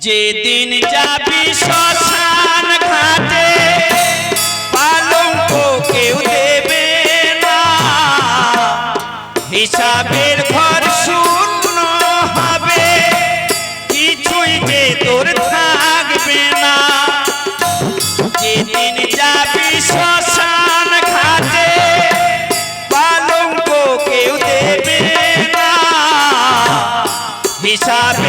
যেদিন যাবি শ্মশান ঘাটে, পালঙ্ক কেউ দেবে না। হিসাবের ঘর শূন্য হবে, কিছুই যে তোর থাকবে না। যেদিন যাবি শ্মশান ঘাটে, পালঙ্ক কেউ দেবে না। হিসাবের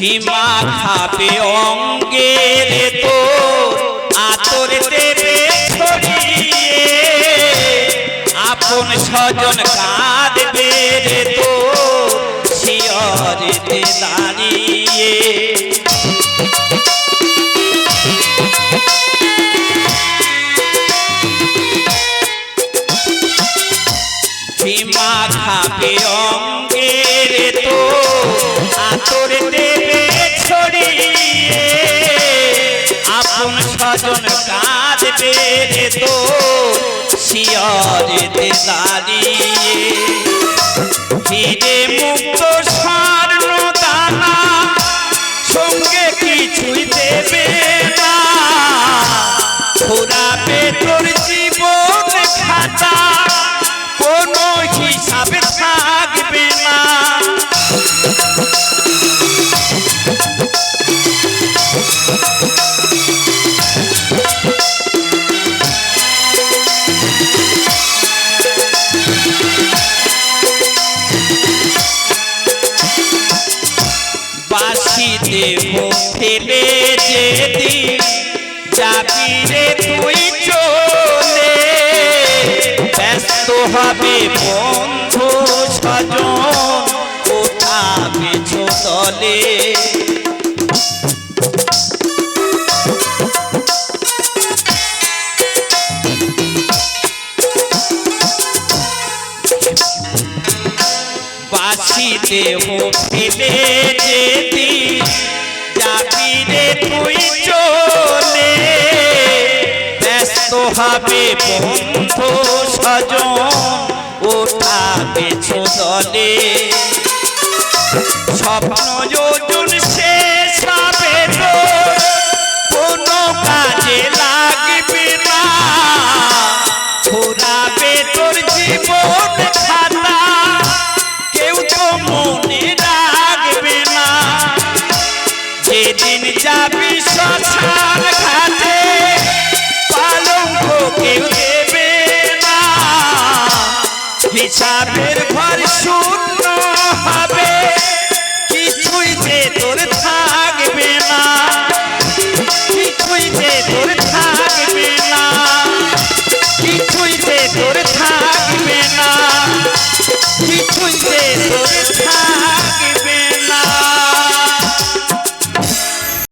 হিমা খাবে অঙ্গের তো আতর দেবে ছড়িয়ে আপন স্বজন কাঁদবে রে তো শিয়রেতে দাঁড়িয়ে। ভীমা খাবে অঙ্গের স্বজন কাঁদবে রে তো শিয়রেতে দাঁড়িয়ে ফিরে মুক্ত বাসি দেহ ফেলে যেদিন যাবি রে তুই চলে। ব্যস্ত হবে বন্ধু স্বজন পিছু দলে বাসি হো ফেলে যেতি যাবি রে তুই চলে। ব্যস্ত হবে বন্ধু স্বজন, ওঠাবে দলে স্বপ্ন যোজন হিসাবের ঘর শূন্য হবে। কিছুই যে তোর